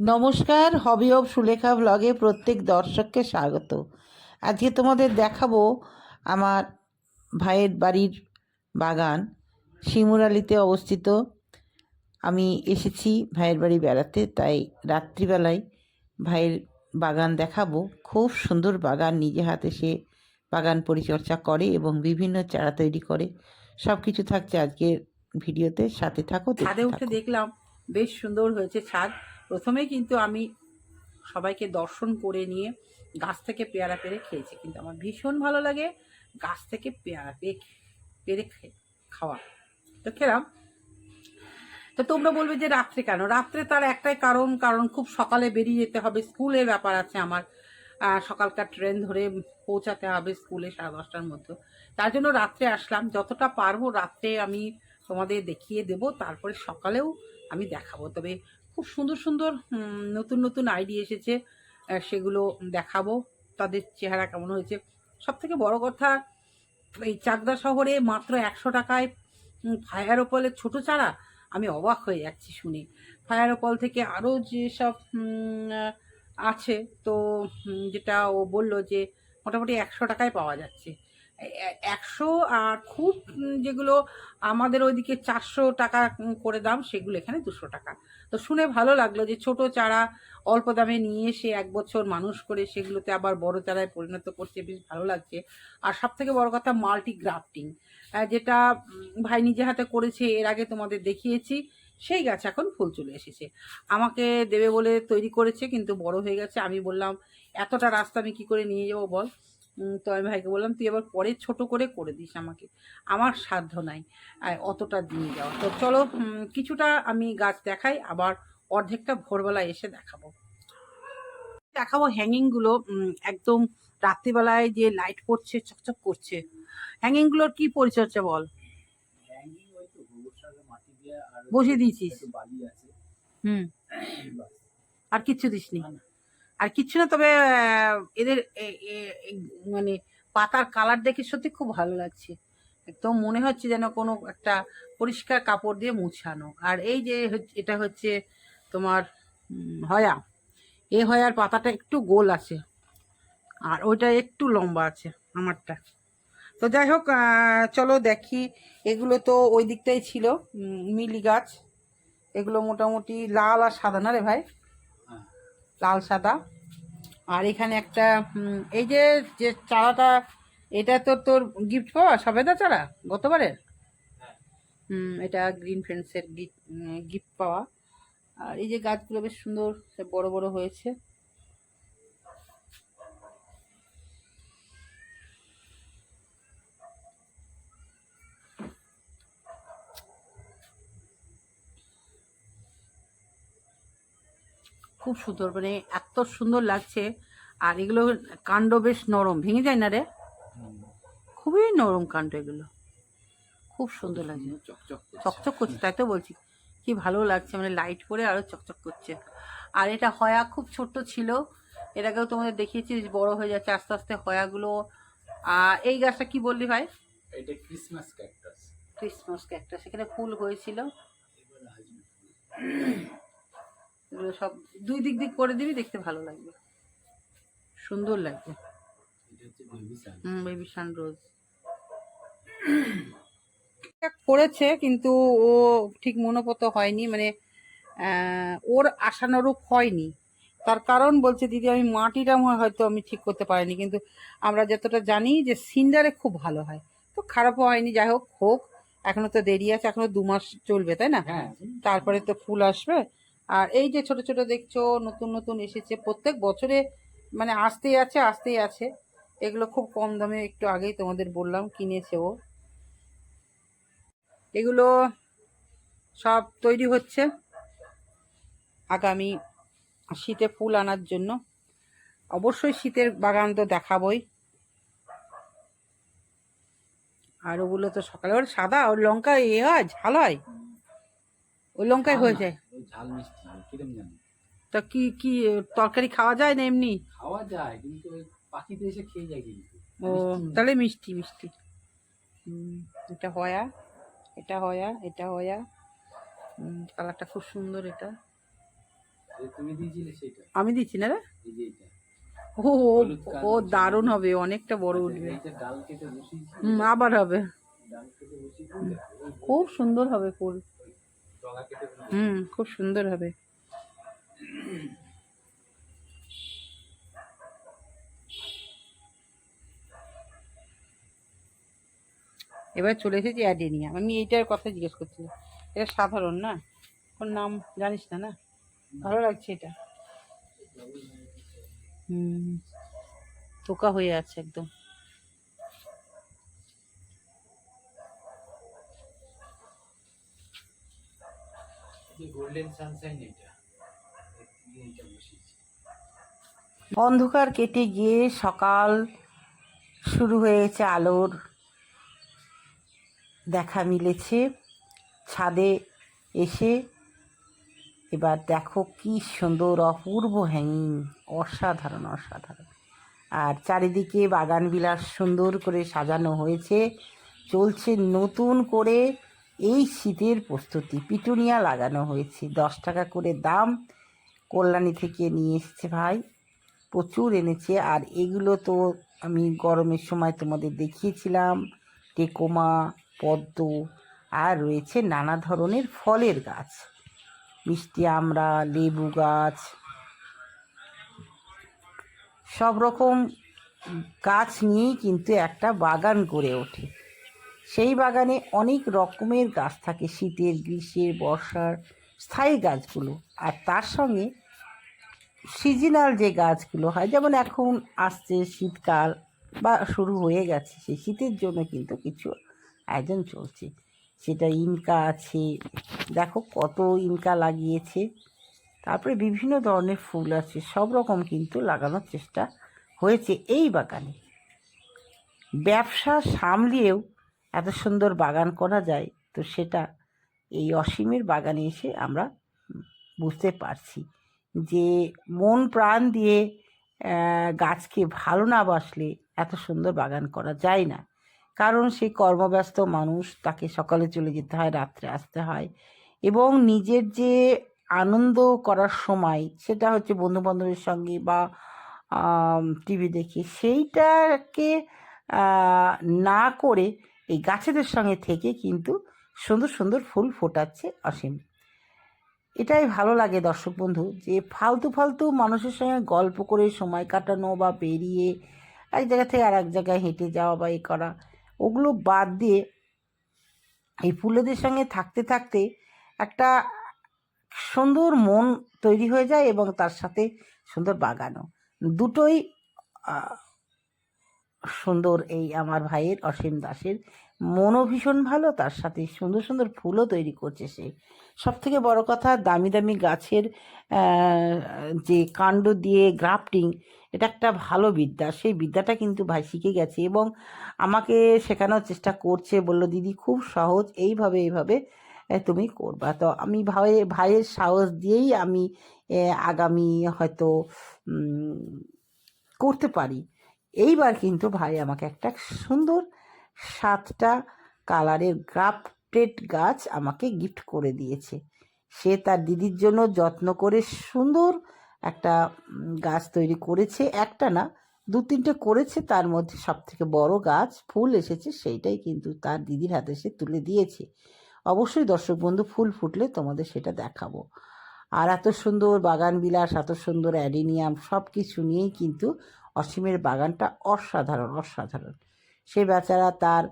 নমস্কার hobby of Sulekha ব্লগে প্রত্যেক দর্শককে স্বাগত। আজকে তোমাদের দেখাবো আমার ভাইয়ের বাড়ির বাগান শিমুরালিতে অবস্থিত। আমি এসেছি ভাইয়ের বাড়ি বেড়াতে তাই রাত্রিবেলায় ভাইয়ের বাগান দেখাবো। খুব সুন্দর বাগান নিজে হাতে সে বাগান পরিচর্যা করে এবং বিভিন্ন চারা তৈরি করে। সব কিছু থাকছে আজকের ভিডিওতে সাথে থাকো ছাদে উঠে দেখলাম বেশ সুন্দর হয়েছে ছাদ। প্রথমে কিন্তু আমি সবাইকে দর্শন করে নিয়ে গাছ থেকে পেয়ারা পেরে খেয়েছি। কিন্তু আমার ভীষণ ভালো লাগে গাছ থেকে পেয়ারা পেয়ে পেরে খাওয়া। তো খেলাম। তো তোমরা বলবে যে রাত্রে কেন? রাত্রে তার একটাই কারণ কারণ খুব সকালে বেরিয়ে যেতে হবে। স্কুলের ব্যাপার আছে আমার। সকালকার ট্রেন ধরে পৌঁছাতে হবে স্কুলে সাড়ে দশটার মধ্যে। তার জন্য রাত্রে আসলাম। যতটা পারব রাত্রে আমি তোমাদের দেখিয়ে দেব। তারপরে সকালেও আমি দেখাবো। তবে খুব সুন্দর সুন্দর নতুন নতুন আইডিয়া এসেছে সেগুলো দেখাবো। তাদের চেহারা কেমন হয়েছে? সব থেকে বড় কথা, এই চাকদা শহরে মাত্র একশো টাকায় ফায়ার ওপলের ছোট চারা? আমি অবাক হয়ে যাচ্ছি শুনে। ফায়ার ওপল থেকে আরও যেসব আছে, তো যেটা ও বলল যে মোটামুটি একশো টাকায় পাওয়া যাচ্ছে। একশো আর খুব যেগুলো আমাদের ওইদিকে চারশো টাকা করে দাম, সেগুলো এখানে দুশো টাকা। তো শুনে ভালো লাগল যে ছোট চারা অল্প দামে নিয়ে এসে এক বছর মানুষ করে সেগুলোতে আবার বড় চারায় পরিণত করছে, বেশ ভালো লাগছে। আর সব থেকে বড় কথা মাল্টি গ্রাফটিং যেটা ভাই নিজে হাতে করেছে, এর আগে তোমাদের দেখিয়েছি, সেই গাছ এখন ফুল চলে এসেছে। আমাকে দেবে বলে তৈরি করেছে, কিন্তু বড় হয়ে গেছে। আমি বললাম, এতটা রাস্তা আমি কি করে নিয়ে যাব বল? তো আমি ভাইকে বললাম তুই এবার পরে ছোট করে করে দিস আমাকে। আমার সাধ্য নাই। অতটা দিয়ে যাওয়া তো চলো কিছুটা আমি গাছ দেখাই আবার অর্ধেকটা ভোরবেলা এসে দেখাবো। দেখাবো হ্যাঙ্গিংগুলো একদম রাত্রিবেলায় যে লাইট পড়ছে চকচক করছে। হ্যাঙ্গিংগুলোর কি পরিচর্যা বল? বসিয়ে দিয়েছিস? হুম। আর কিচ্ছু দিসনি। না। আর কিচ্ছু না, তবে এদের মানে পাতার কালার দেখে সত্যি খুব ভালো লাগছে। একদম মনে হচ্ছে যেন কোনো একটা পরিষ্কার কাপড় দিয়ে মুছানো। আর এই যে এটা হচ্ছে তোমার হয়া। এ হয়ার পাতাটা একটু গোল আছে, আর ওইটা একটু লম্বা আছে আমারটা। তো যাই হোক চলো দেখি। এগুলো তো ওই দিকটাই ছিল মিলি গাছ। এগুলো মোটামুটি লাল আর সাদা না রে ভাই। লাল সাদা। আর এখানে একটা এই যে যে চারাটা, এটা তো তোর গিফট পাওয়া? সবেদা চারা? গতবারের? এটা গ্রিন ফ্রেন্ডসের গিফট পাওয়া। আর এই যে গাছগুলো বেশ সুন্দর বড় বড় হয়েছে। খুব সুন্দর মানে এত সুন্দর লাগছে। আর এগুলো কাণ্ড বেশ নরম ভেঙে যায় না রে? খুবই নরম কাণ্ড এগুলো। খুব সুন্দর লাগছে। চকচক করছে। তাই তো বলছি। কি ভালো লাগছে মানে লাইট পরে আরও চকচক করছে। আর এটা হয়া খুব ছোট্ট ছিল। এটাকেও তোমাদের দেখিয়েছি বড় হয়ে যাচ্ছে আস্তে আস্তে হয়াগুলো। আর এই গাছটা কি বললি ভাই? এটা ক্রিসমাস ক্যাকটাস ক্রিসমাস একটা সেখানে ফুল হয়েছিল। সব দুই দিক দিক করে দিবি দেখতে ভালো লাগবে। সুন্দর লাগবে। বেবি সান হুম বেবি করেছে কিন্তু ও ঠিক মনোপত হয়নি মানে ওর আশানুরূপ হয়নি। তার কারণ বলছে দিদি আমি মাটিটা হয়তো আমি ঠিক করতে পারিনি। কিন্তু আমরা যতটা জানি যে সিন্ডারে খুব ভালো হয়। তো খারাপও হয়নি যাই হোক হোক। এখনও তো দেরি আছে এখনও দু মাস চলবে তাই না? হ্যাঁ। তারপরে তো ফুল আসবে। আর এই যে ছোট ছোট দেখছ নতুন নতুন এসেছে প্রত্যেক বছরে মানে আসতেই আছে আসতেই আছে। এগুলো খুব কম দামে একটু আগেই তোমাদের বললাম কিনেছে ও। এগুলো সব তৈরি হচ্ছে আগামী শীতে ফুল আনার জন্য। অবশ্যই শীতের বাগান তো দেখাবই। আর ওগুলো তো সকালে ওর সাদা ওর লঙ্কা এ হয় ঝাল হয়? ওই লঙ্কায় হয়ে যায়? ঝাল মিষ্টি কিরম জানি? তা কি কি তরকারি খাওয়া যায় না এমনি? খাওয়া যায় কিন্তু ওই পাখিতে এসে খেয়ে যায় কিন্তু। ও তাহলে মিষ্টি মিষ্টি। এটা হয়া এটা হয়া এটা হয়া কালারটা খুব সুন্দর এটা। তুমি দিয়েছিলে সেটা। আমি দিচ্ছি না রে? এই যে এটা। ও ও- দারুণ হবে অনেকটা বড় উঠবে। বসিয়েছি হুম আবার হবে। খুব সুন্দর হবে ফুল। হুম খুব সুন্দর হবে। এবার চলে এসেছি অ্যাডেনিয়াম আমি এইটার কথা জিজ্ঞেস করছিলাম। এটা সাধারণ না? ওর নাম জানিস না না? ভালো লাগছে এটা। হুম হয়ে আছে একদম। গোল্ডেন সানশাইন এটা। অন্ধকার কেটে গিয়ে সকাল শুরু হয়েছে আলোর দেখা মিলেছে। ছাদে এসে এবার দেখো কি সুন্দর, অপূর্ব হ্যাঙ্গিং অসাধারণ অসাধারণ। আর চারিদিকে বাগান বিলাস সুন্দর করে সাজানো হয়েছে। চলছে নতুন করে এই শীতের প্রস্তুতি। পিটুনিয়া লাগানো হয়েছে। দশ টাকা করে দাম। কল্যাণী থেকে নিয়ে এসেছে ভাই। প্রচুর এনেছে। আর এগুলো তো আমি গরমের সময় তোমাদের দেখিয়েছিলাম। টেকোমা, পদ্ম, আর রয়েছে নানা ধরনের ফলের গাছ। মিষ্টি আমড়া, লেবু গাছ, সব রকম গাছ নিয়েই কিন্তু একটা বাগান গড়ে ওঠে। সেই বাগানে অনেক রকমের গাছ থাকে। শীতের, গ্রীষ্মের, বর্ষার। স্থায়ী গাছগুলো। আর তার সঙ্গে সিজনাল যে গাছগুলো হয়, যেমন এখন আসছে শীতকাল বা শুরু হয়ে গেছে, সেই শীতের জন্য কিন্তু কিছু আয়োজন চলছে। সেটা ইনকা আছে, দেখো কত ইনকা লাগিয়েছে। তারপরে বিভিন্ন ধরনের ফুল আছে, সব রকম কিন্তু লাগানোর চেষ্টা হয়েছে এই বাগানে। ব্যবসা সামলিয়েও এত সুন্দর বাগান করা যায়, তো সেটা এই অসীমের বাগানে এসে আমরা বুঝতে পারছি যে মন প্রাণ দিয়ে গাছকে ভালো না বাসলে এত সুন্দর বাগান করা যায় না। কারণ সে কর্মব্যস্ত মানুষ, তাকে সকালে চলে যেতে হয়, রাত্রে আসতে হয় এবং নিজের যে আনন্দ করার সময়, সেটা হচ্ছে বন্ধু বান্ধবের সঙ্গে বা টিভি দেখে, সেইটাকে না করে এই গাছেদের সঙ্গে থেকে কিন্তু সুন্দর সুন্দর ফুল ফোটাচ্ছে অসীম। এটাই ভালো লাগে দর্শক বন্ধু, যে ফালতু ফালতু মানুষের সঙ্গে গল্প করে সময় কাটানো বা বেরিয়ে এক জায়গা থেকে আর এক জায়গায় হেঁটে যাওয়া বা এ করা, ওগুলো বাদ দিয়ে এই ফুলেদের সঙ্গে থাকতে থাকতে একটা সুন্দর মন তৈরি হয়ে যায় এবং তার সাথে সুন্দর বাগানও। দুটোই সুন্দর এই আমার ভাইয়ের, অসীম দাসের মনও ভীষণ ভালো, তার সাথে সুন্দর সুন্দর ফুলও তৈরি করছে সে। সব থেকে বড় কথা, দামি দামি গাছের যে কাণ্ড দিয়ে গ্রাফটিং, এটা একটা ভালো বিদ্যা। সেই বিদ্যাটা কিন্তু ভাই শিখে গেছে এবং আমাকে শেখানোর চেষ্টা করছে, বলল, দিদি, খুব সহজ, এইভাবে এইভাবে তুমি করবা। তো আমি ভাই, ভাইয়ের সাহস দিয়েই আমি আগামী হয়তো করতে পারি। এইবার কিন্তু ভাই আমাকে একটা সুন্দর সাতটা কালারের গ্রাফটেড গাছ আমাকে গিফট করে দিয়েছে। সে তার দিদির জন্য যত্ন করে সুন্দর একটা গাছ তৈরি করেছে। একটা না, দু তিনটে করেছে। তার মধ্যে সব থেকে বড় গাছ, ফুল এসেছে, সেইটাই কিন্তু তার দিদির হাতে সে তুলে দিয়েছে। অবশ্যই দর্শক বন্ধু, ফুল ফুটলে তোমাদের সেটা দেখাবো। আর এত সুন্দর বাগান বিলাস, এত সুন্দর অ্যাডিনিয়াম সব কিছু নিয়েই কিন্তু অসীমের বাগানটা অসাধারণ অসাধারণ। সে বেচারা তার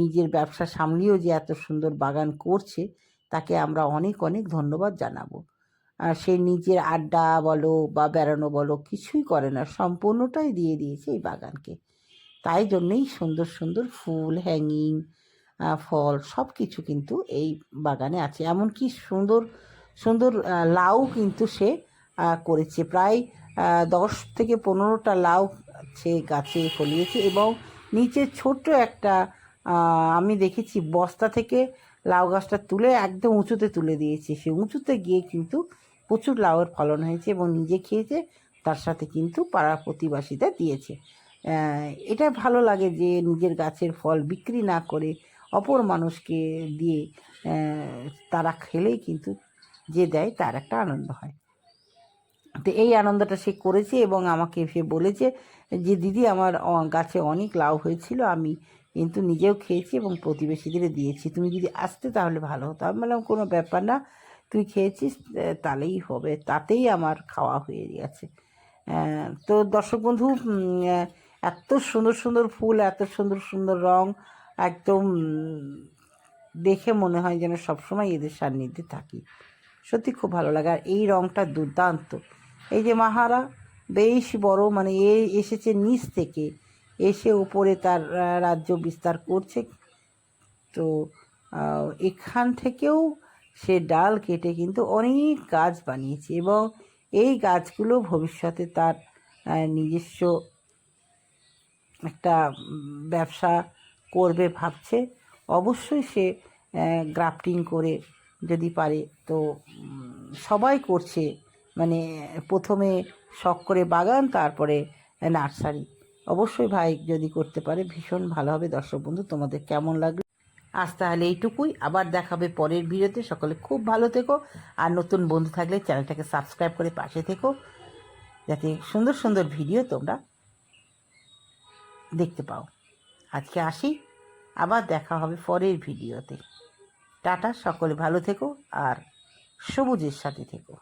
নিজের ব্যবসা সামলিয়েও যে এত সুন্দর বাগান করছে, তাকে আমরা অনেক অনেক ধন্যবাদ জানাব। সে নিজের আড্ডা বলো বা বেড়ানো বলো, কিছুই করে না, সম্পূর্ণটাই দিয়ে দিয়েছে এই বাগানকে। তাই জন্যই সুন্দর সুন্দর ফুল হ্যাঙ্গিং ফল সব কিছু কিন্তু এই বাগানে আছে। এমনকি সুন্দর সুন্দর লাউ কিন্তু সে করেছে। প্রায় দশ থেকে পনেরোটা লাউ সে গাছে ফলিয়েছে এবং নিচে ছোট্ট একটা আমি দেখেছি বস্তা থেকে লাউ গাছটা তুলে একদম উঁচুতে তুলে দিয়েছে। সে উঁচুতে গিয়ে কিন্তু প্রচুর লাউয়ের ফলন হয়েছে এবং নিজে খেয়েছে, তার সাথে কিন্তু পাড়া প্রতিবাসীদের দিয়েছে। এটা ভালো লাগে যে নিজের গাছের ফল বিক্রি না করে অপর মানুষকে দিয়ে তারা খেলেই কিন্তু যে দেয় তার একটা আনন্দ হয়। তো এই আনন্দটা সে করেছে এবং আমাকে সে বলেছে যে, দিদি, আমার গাছে অনেক লাউ হয়েছিল, আমি কিন্তু নিজেও খেয়েছি এবং প্রতিবেশীদের দিয়েছি। তুমি যদি আসতে তাহলে ভালো হতো। আমি বললাম, কোনো ব্যাপার না, তুই খেয়েছিস তাহলেই হবে। তাতেই আমার খাওয়া হয়ে গেছে। তো দর্শক বন্ধু এত সুন্দর সুন্দর ফুল, এত সুন্দর সুন্দর রং, একদম, দেখে মনে হয় যেন সবসময় এদের সান্নিধ্যে থাকি। সত্যি খুব ভালো লাগে। আর এই রংটা দুর্দান্ত। এই যে মাহারা, বেশ বড় মানে এ এসেছে নিচ থেকে, এসে উপরে তার রাজ্য বিস্তার করছে। তো এখান থেকেও সে ডাল কেটে কিন্তু অনেক গাছ বানিয়েছে এবং এই গাছগুলো ভবিষ্যতে তার নিজস্ব একটা ব্যবসা করবে ভাবছে। অবশ্যই সে গ্রাফটিং করে যদি পারে, তো সবাই করছে। মানে প্রথমে শখ করে বাগান, তারপরে নার্সারি। অবশ্যই ভাই যদি করতে পারে, ভীষণ ভালো হবে। দর্শক বন্ধু, তোমাদের কেমন লাগল? আজ তাহলে এইটুকুই। আবার দেখাবে পরের ভিডিওতে। সকলে খুব ভালো থেকো। আর নতুন বন্ধু থাকলে চ্যানেলটাকে সাবস্ক্রাইব করে পাশে থেকো। যাতে সুন্দর সুন্দর ভিডিও তোমরা দেখতে পাও। আজকে আসি। আবার দেখা হবে পরের ভিডিওতে। টাটা, সকলে ভালো থেকো। আর সবুজের সাথে থেকো।